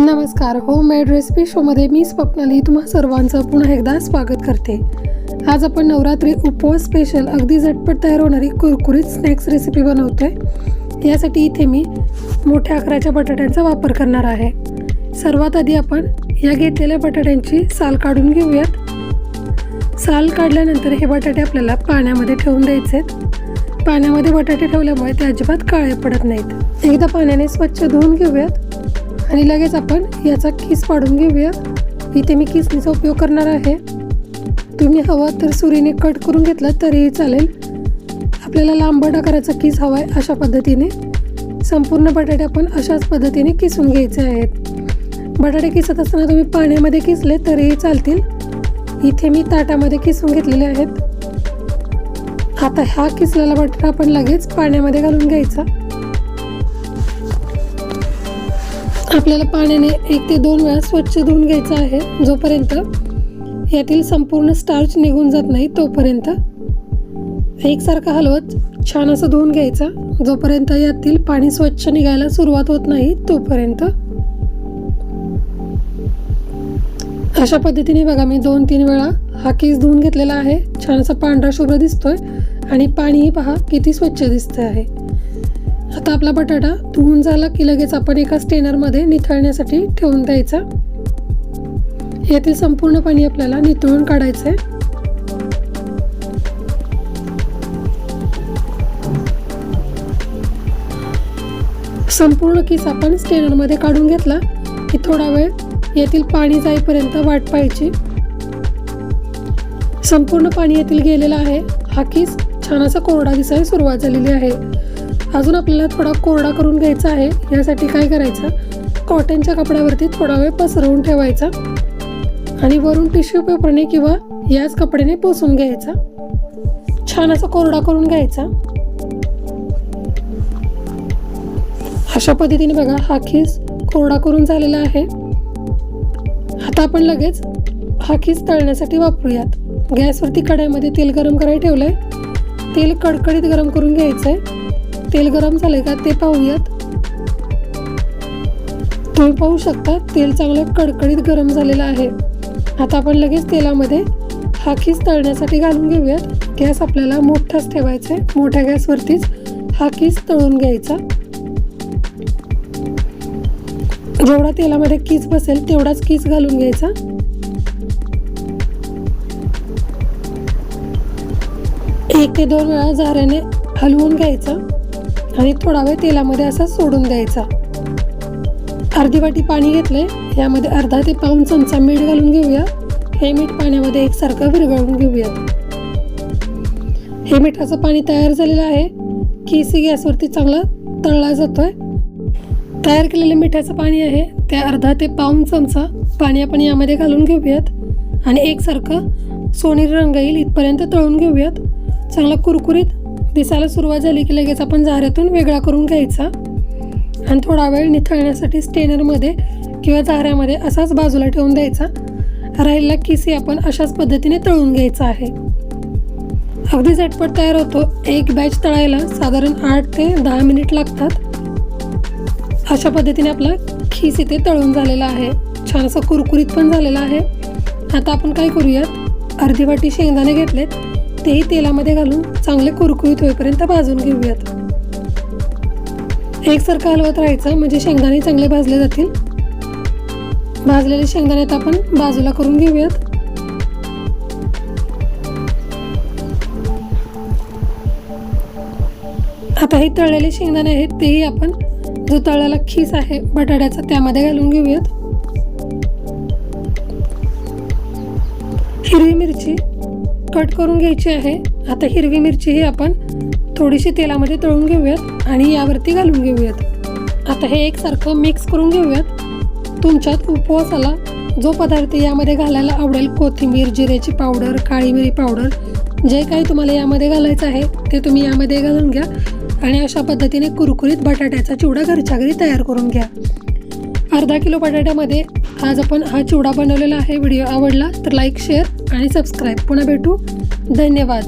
नमस्कार homemade recipe शोमध्ये मी स्वप्नाली तुम्हा सर्वांचं पुन्हा एकदा स्वागत करते. आज आपण नवरात्री उपवास स्पेशल अगदी झटपट तयार होणारी कुरकुरीत स्नॅक्स रेसिपी बनवतोय. यासाठी इथे मी मोठ्या आकाराच्या बटाट्यांचा वापर करणार आहे. सर्वात आधी आपण या घेतलेल्या बटाट्यांची साल काढून घेऊयात. साल काढल्यानंतर हे बटाटे आपल्याला पाण्यामध्ये ठेवून द्यायचे आहेत. पाण्यामध्ये बटाटे ठेवल्यामुळे ते अजिबात काळे पडत नाहीत. एकदा पाण्याने स्वच्छ धुवून घेऊयात. आणि लगेच आपण याचा किस पाडून घेऊया. इथे मी किसनीचा उपयोग करणार आहे. तुम्ही हवा तर सुरीने कट करून घेतलं तरीही चालेल. आपल्याला लांबट आकाराचा किस हवा आहे अशा पद्धतीने. संपूर्ण बटाटे आपण अशाच पद्धतीने किसून घ्यायचे आहेत. बटाटे किसत असताना तुम्ही पाण्यामध्ये किसले तरीही चालतील. इथे मी ताटामध्ये किसून घेतलेले आहेत. आता हा किसलेला बटाटा आपण लगेच पाण्यामध्ये घालून घ्यायचा. आपल्याला पाण्याने एक ते दोन वेळा स्वच्छ धुवून घ्यायचं आहे. जोपर्यंत यातील संपूर्ण स्टार्च निघून जात नाही तोपर्यंत. एकसारखं हलवत छान असं धुवून घ्यायचा. जोपर्यंत यातील पाणी स्वच्छ निघायला सुरुवात होत नाही तोपर्यंत. अशा पद्धतीने बघा मी दोन तीन वेळा हा केस धुवून घेतलेला आहे. छान असा पांढरा शुभ्र दिसतोय. आणि पाणीही पहा किती स्वच्छ दिसतं आहे. आता आपला बटाटा धुवून झाला की लगेच आपण एका स्टेनरमध्ये निथळण्यासाठी ठेवून द्यायचा. यातील संपूर्ण पाणी आपल्याला निथळून काढायचं आहे संपूर्ण किस आपण स्टेनरमध्ये काढून घेतला की थोडा वेळ यातील पाणी जाईपर्यंत वाट पाहायची. संपूर्ण पाणी येथील गेलेलं आहे. हा किस छान असा कोरडा दिसायला सुरुवात झालेली आहे. अजून आपल्याला थोडा कोरडा करून घ्यायचा आहे. यासाठी काय करायचं? कॉटनच्या कपड्यावरती थोडा वेळ पसरवून ठेवायचा. आणि वरून टिश्यू पेपरने किंवा याच कपड्याने पुसून घ्यायचा. छान असा कोरडा करून घ्यायचा. अशा पद्धतीने बघा हा खीस कोरडा करून झालेला आहे. आता आपण लगेच हा खीस तळण्यासाठी वापरूयात. गॅसवरती कढाईमध्ये तेल गरम करायला ठेवलंय. तेल कडकडीत गरम करून घ्यायचं आहे तेल गरम झाले का ते पाहूयात. तुम्ही पाहू शकता तेल चांगलं कडकडीत गरम झालेलं आहे. आता आपण लगेच तेलामध्ये हा खीस तळण्यासाठी घालून घेऊयात. गॅस आपल्याला मोठाच ठेवायचा आहे मोठ्या गॅसवरतीच हा खीस तळून घ्यायचा. जेवढा तेलामध्ये कीस बसेल तेवढाच कीस घालून घ्यायचा. एक ते दोन वेळा झाऱ्याने हलवून घ्यायचा. आणि थोडा वेळ तेलामध्ये असा सोडून द्यायचा. अर्धी वाटी पाणी घेतले यामध्ये अर्धा ते पाऊन चमचा मीठ घालून घेऊया. हे मीठ पाण्यामध्ये एकसारखं विरघळून घेऊयात हे मिठाचं पाणी तयार झालेलं आहे. की सी गॅसवरती चांगला तळला जातोय. तयार केलेलं मिठाचं पाणी आहे ते अर्धा ते पाऊन चमचा पाणी आपण यामध्ये घालून घेऊयात. आणि एकसारखं सोनेरी रंग येईल इथपर्यंत तळून घेऊयात. चांगला कुरकुरीत दिसायला सुरुवात झाली की लगेच आपण झाऱ्यातून वेगळा करून घ्यायचा. आणि थोडा वेळ निथळण्यासाठी स्टेनरमध्ये किंवा झाऱ्यामध्ये असाच बाजूला ठेवून द्यायचा. राहिलेला किसी आपण अशाच पद्धतीने तळून घ्यायचा आहे. अगदी झटपट तयार होतो. एक बॅच तळायला साधारण आठ ते दहा मिनिट लागतात. अशा पद्धतीने आपला खीस इथे तळून झालेला आहे. छान असं कुरकुरीत पण झालेला आहे. आता आपण काय करूयात? अर्धी वाटी शेंगदाणे घेतलेत. तेही तेलामध्ये घालून चांगले कुरकुरीत होईपर्यंत भाजून घेऊयात. एकसारखं हलवत राहायचं म्हणजे शेंगदाणे चांगले भाजले जातील. भाजलेले शेंगदाणे आता आपण बाजूला करून घेऊयात. आता हे तळलेले शेंगदाणे आहेत तेही आपण जो तळलेला खीस आहे बटाट्याचा त्यामध्ये घालून घेऊयात. हिरवी मिरची कट करून घ्यायची आहे. आता हिरवी मिरची ही आपण थोडीशी तेलामध्ये तळून घेऊयात आणि यावरती घालून घेऊयात. आता हे एकसारखं मिक्स करून घेऊयात. तुमच्यात उपवासाला जो पदार्थ यामध्ये घालायला आवडेल कोथिंबीर जिऱ्याची पावडर काळी मिरी पावडर जे काही तुम्हाला यामध्ये घालायचं आहे ते तुम्ही यामध्ये घालून घ्या आणि अशा पद्धतीने कुरकुरीत बटाट्याचा चिवडा घरच्या घरी तयार करून घ्या. अर्धा किलो बटाट्यामध्ये आज आपण हा चिवडा बनवलेला आहे. व्हिडिओ आवडला तर लाईक शेअर आणि सबस्क्राईब पुन्हा भेटू. धन्यवाद.